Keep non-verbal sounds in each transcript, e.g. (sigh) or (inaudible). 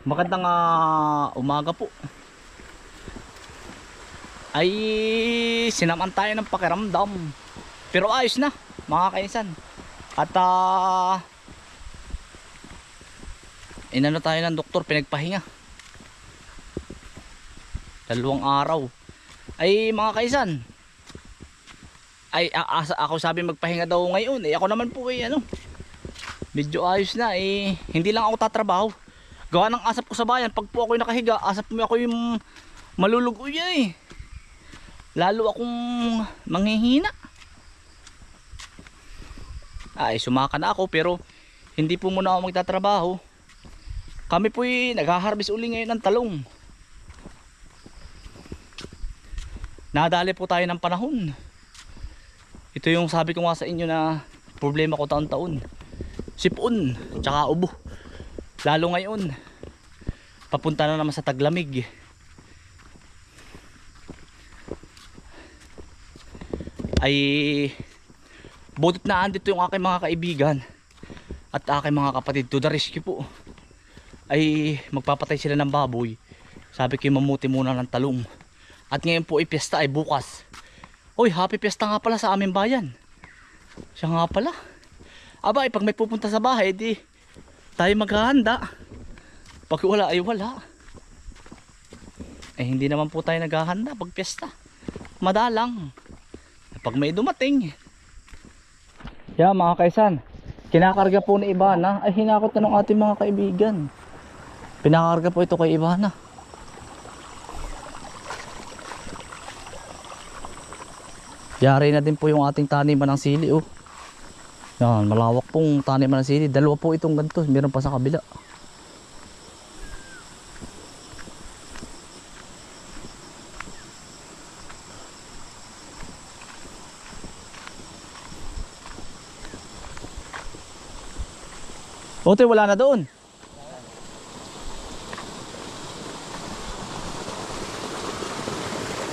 Magandang ah, umaga po. Ay sinaman tayo ng pakiramdam. Pero ayos na, mga kainsan. At ah inano tayo ng doktor, pinagpahinga. Dalawang araw. Ay mga kaisan. Ay ako sabi magpahinga daw ngayon. Eh ako naman po eh ano. Medyo ayos na eh. Hindi lang ako tatrabaho. Gawa ng asap ko sa bayan. Pag po ako'y nakahiga, asap mo ako yung malulugoy eh. Lalo akong manghihina. Ay, sumaka na ako pero hindi po muna ako magtatrabaho. Kami po'y nag-harvest uli ngayon ng talong. Nadali po tayo ng panahon. Ito yung sabi ko nga sa inyo na problema ko taon-taon. Sipon, tsaka ubo. Lalo ngayon, papunta na naman sa taglamig. Ay, butit na andito yung aking mga kaibigan at aking mga kapatid to the rescue po. Ay, magpapatay sila ng baboy. Sabi ko mamuti muna ng talong. At ngayon po ay piyesta ay bukas. Hoy, happy piyesta nga pala sa aming bayan. Siya nga pala. Aba, pag may pupunta sa bahay, di tayo maghahanda. Pag wala ay wala. Eh hindi naman po tayo naghahanda pag piyesta. Madalang. Pag may dumating. Yeah, mga kaisan. Kinakarga po ni Ibana ay hinakot na ng ating mga kaibigan. Pinakarga po ito kay Ibana. Yari na din po yung ating taniman ng sili oh. Yan, malawak pong taniman ng sili. Dalawa po itong ganito, meron pa sa kabila. Ote, wala na doon.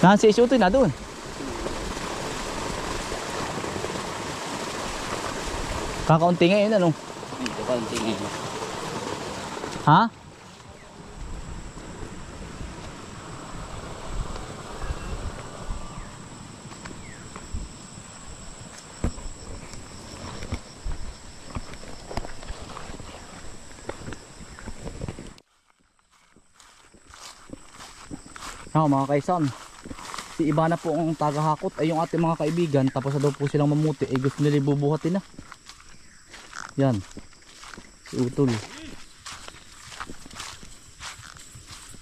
Nasi si Utoy na doon. Kakaunti ngayon ano? Ito kaunti ngayon. Ha? Ako mga kaisan, si iba na po ang tagahakot ay yung ating mga kaibigan tapos na daw po silang mamuti ay gusto nila ibubuhatin na. Yan. Si Utol.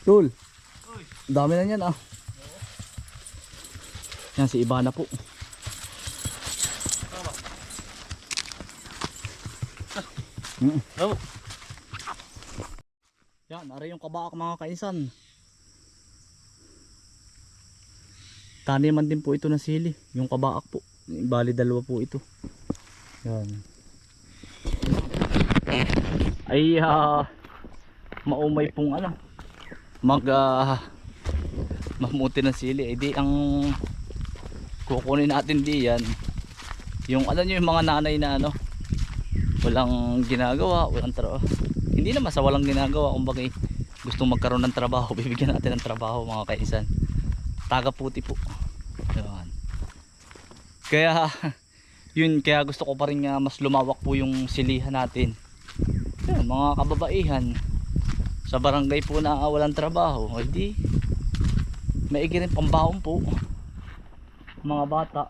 Tul. Dami na yan ah. Yan si Ibana po. Mm. Oh. Yan, ari yung kabaak mga kainsan. Taniman din po ito ng sili, yung kabaak po. Bali dalawa po ito. Yan. Ay ah, maumay pong ano mag ah, mamuti ng sili. Eh di ang kukunin natin di yan. Yung alam nyo yung mga nanay na ano walang ginagawa, walang trabaho. Hindi naman sa walang ginagawa, kumbaga eh, gustong magkaroon ng trabaho, (laughs) bibigyan natin ng trabaho mga kaisan. Taga puti po. Yan. Kaya (laughs) yun kaya gusto ko pa rin nga mas lumawak po yung silihan natin. Yan, mga kababaihan sa barangay po na walang trabaho, ay di maigi rin pambaon po. Mga bata.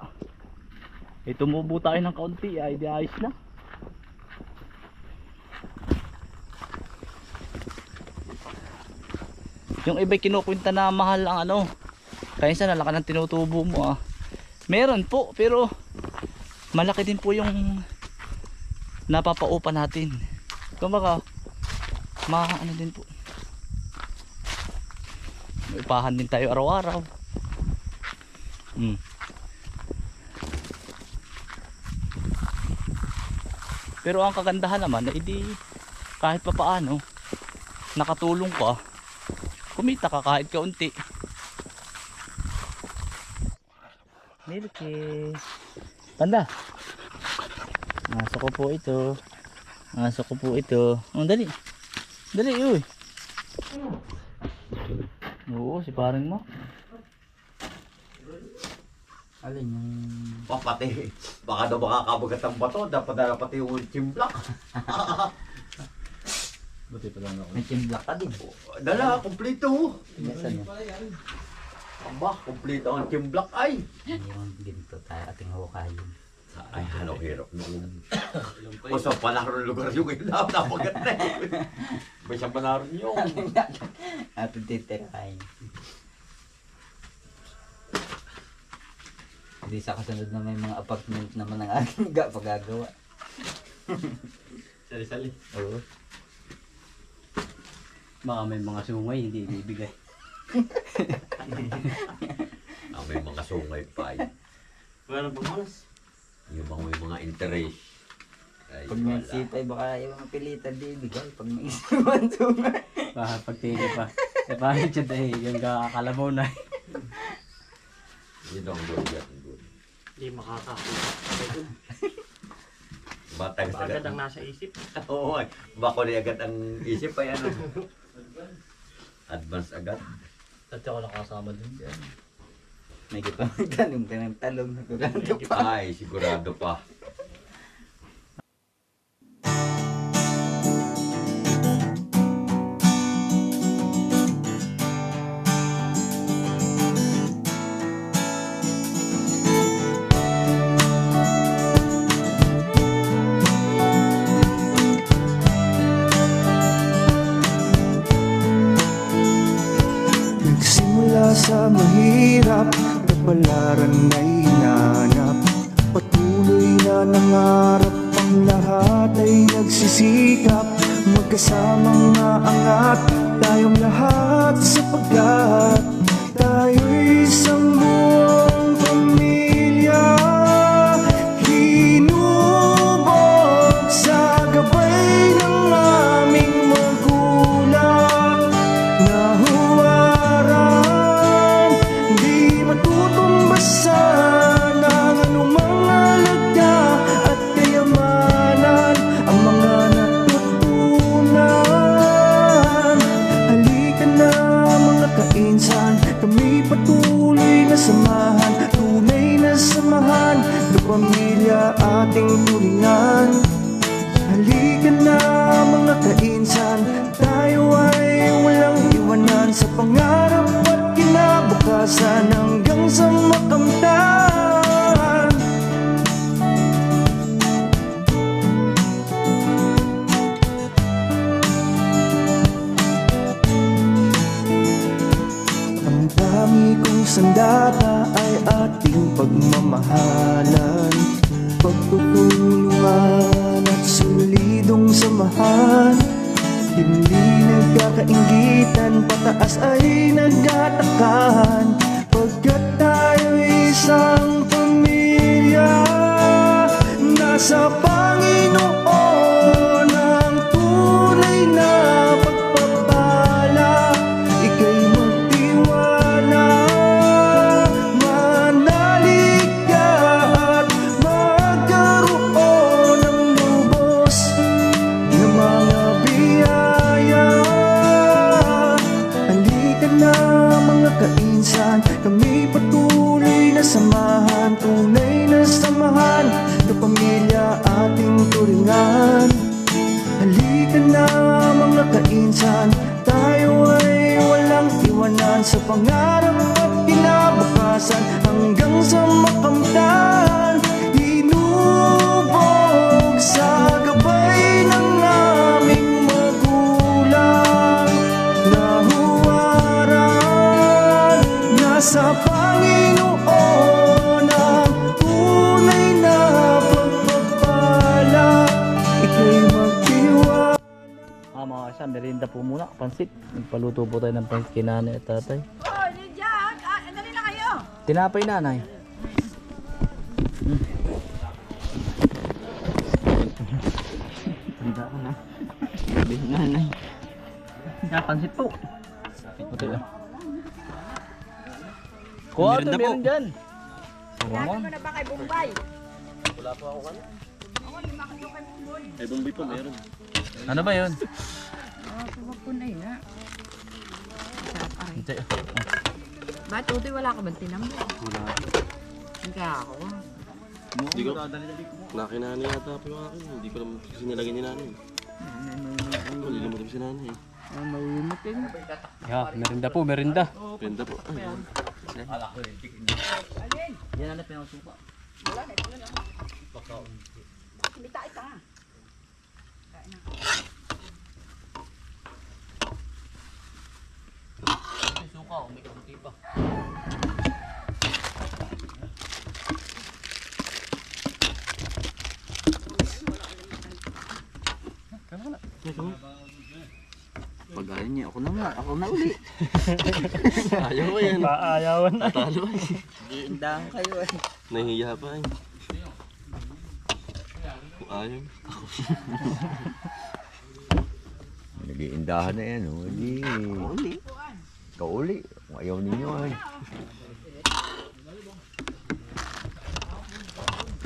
Eh tumubo tayo ng kaunti, ay di ayos na. Yung iba'y kinukwenta na mahal ang ano. Kaya sa nalaki ng tinutubo mo ah. Meron po, pero malaki din po yung napapaupa natin. Kumbaga, ma ano din po. Ipahan din tayo araw-araw. Hmm. Pero ang kagandahan naman na hindi kahit pa paano nakatulong ka kumita ka kahit kaunti Milky Tanda Masok ko po ito Masok ko po ito Oh dali Dali uy Oo, si paring mo. Alin yung... Papati. Baka daw makakabagat ang bato. Dapat na pati yung chimplak. (laughs) Buti pa lang ako. May timblak ka din. Dala, kumpleto. Nasaan yun? Aba, kumpleto ang chimplak ay. Yung ginto tayo ating hukayin. Ay, ano hirap noon. (coughs) O sa panaron lugar yung ilaw, napagat na eh. (laughs) May siyang panaron yung. (laughs) Ating titirahin. Hindi sa kasunod na may mga apartment naman ang ating ga pagagawa. Sali-sali. Oo. Baka may mga sungay, hindi ibibigay. Ah, may mga sungay pa eh. Wala nang pagmalas. Yung mga may mga interest. Ay, Pag may wala. sipay, baka yung mga pilitan di ibigay. Pag may isipan (laughs) sungay. Baka pagtili pa. Eh, paano siya dahil yung kakalabaw na. Yun ang good, yan ang good. Hindi makakakuha. Batang Agad sagat. ang nasa isip. (laughs) Oo, ay. Bako na agad ang isip ay ano. (laughs) Advance agad. At ako nakasama dun. May kita magtanong ka ng talong na kurado pa. Ay, sigurado pa. Nagkakaingitan, pataas ay nagtatakan. Pagkat tayo isang pamilya Nasa Nagpaluto po tayo ng pansit kay nanay at tatay. Oh, Lydia! Ah, dali na kayo! Tinapay nanay. Tanda ko na. Sabi ng nanay. Napansit po. Puti lang. Kuha ito, po. meron dyan. Sabi mo na ba kay Bombay? Ano ba yun? Oh, kumag ko na yun. Tay, Ba't Utoy wala ka bang tinambo? Wala. Kaya ako. Hindi ko. Nakinani yata po yung akin. Hindi ko naman kasi nilagay ni nanay. Malilimutin si nanay. Ya, merinda po, merinda. Penda po. Ay, Yan na pinasuka. Kumita ita. May suka, oh, may kabuti pa. Pag ayaw niya, ako na nga. Ako na uli. (laughs) Ayaw ko yan. Paayawan na. Talo eh. Iindahan kayo eh. Nahihiya pa eh. Kung ayaw. Nag-iindahan na yan, oh. Hindi. Uli. Kauli. Kung ayaw ninyo, ay.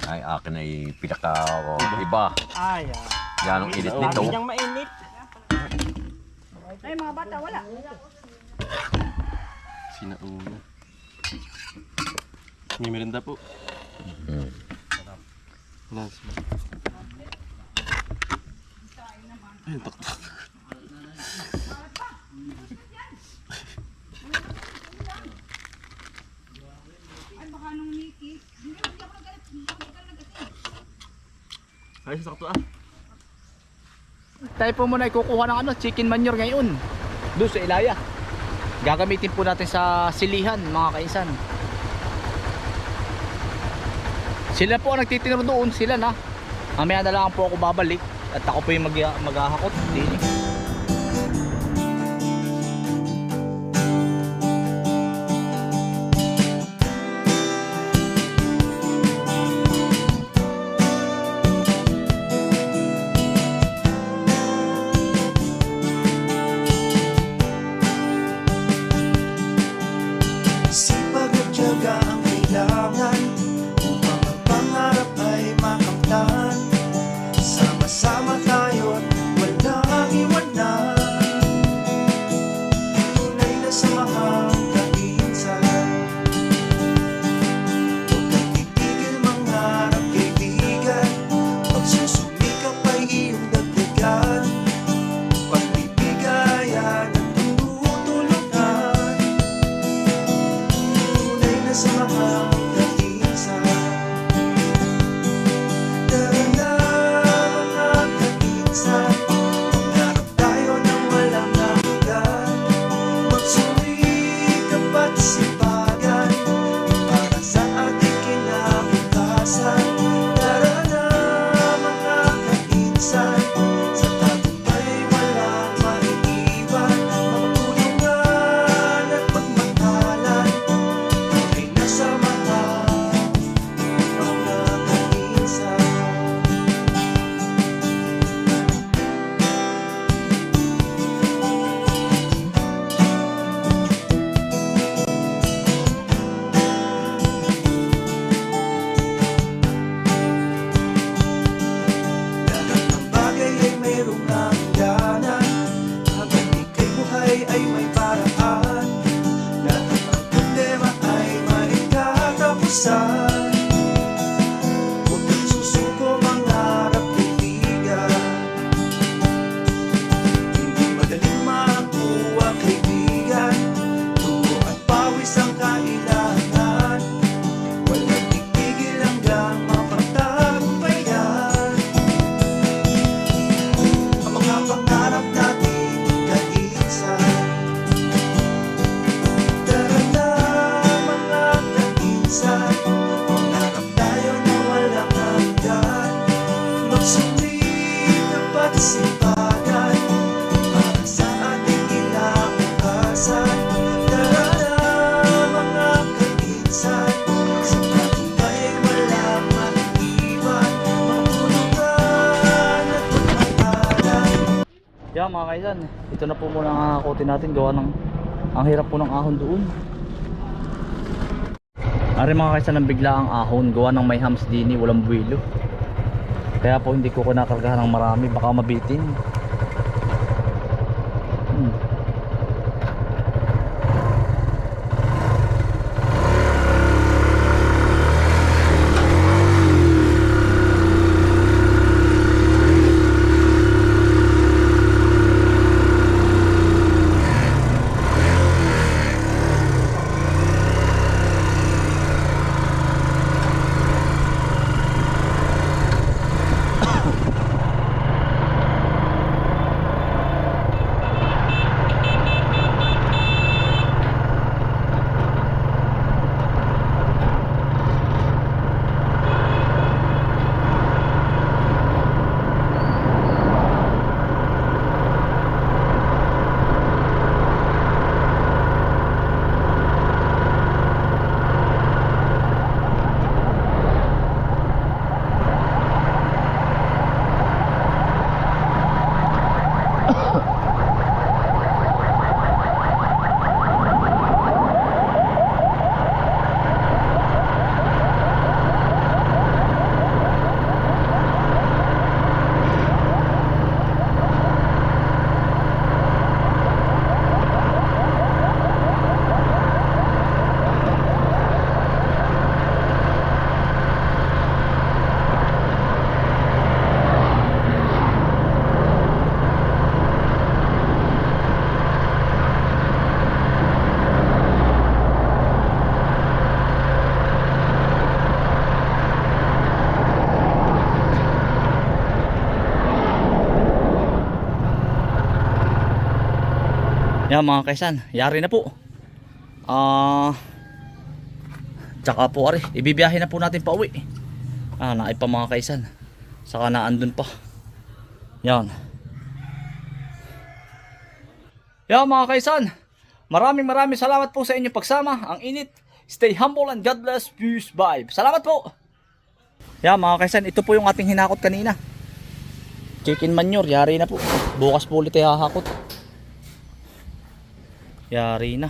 Ay, akin ay pinaka iba. Ay, Yan ang init nito. mainit. Ay, mga bata, wala. Sinauna. May merinda po. Mm. Nasa. Ay, taktak. Ay, sakto ah. Tayo po muna ay kukuha ng ano, chicken manure ngayon. Doon sa Ilaya. Gagamitin po natin sa silihan, mga kainsan. Sila po ang nagtitinuro doon, sila na. Mamaya na lang po ako babalik at ako po yung mag maghahakot. Dini. Mga kaisan, ito na po muna ang hakotin natin gawa ng ang hirap po ng ahon doon. Ari mga kaisan ang bigla ang ahon gawa ng may hams dini walang buwilo. Kaya po hindi ko kinakargahan ng marami baka mabitin. Yan mga kaisan, yari na po. Ah, tsaka po ari, ibibiyahe na po natin pa uwi. Ah, naay pa mga kaisan. Saka na andun pa. Yan. Yan mga kaisan, maraming maraming salamat po sa inyong pagsama. Ang init, stay humble and God bless. Peace, bye. Salamat po. Yan mga kaisan, ito po yung ating hinakot kanina. Chicken manure, yari na po. Bukas po ulit ay hahakot. Yari na.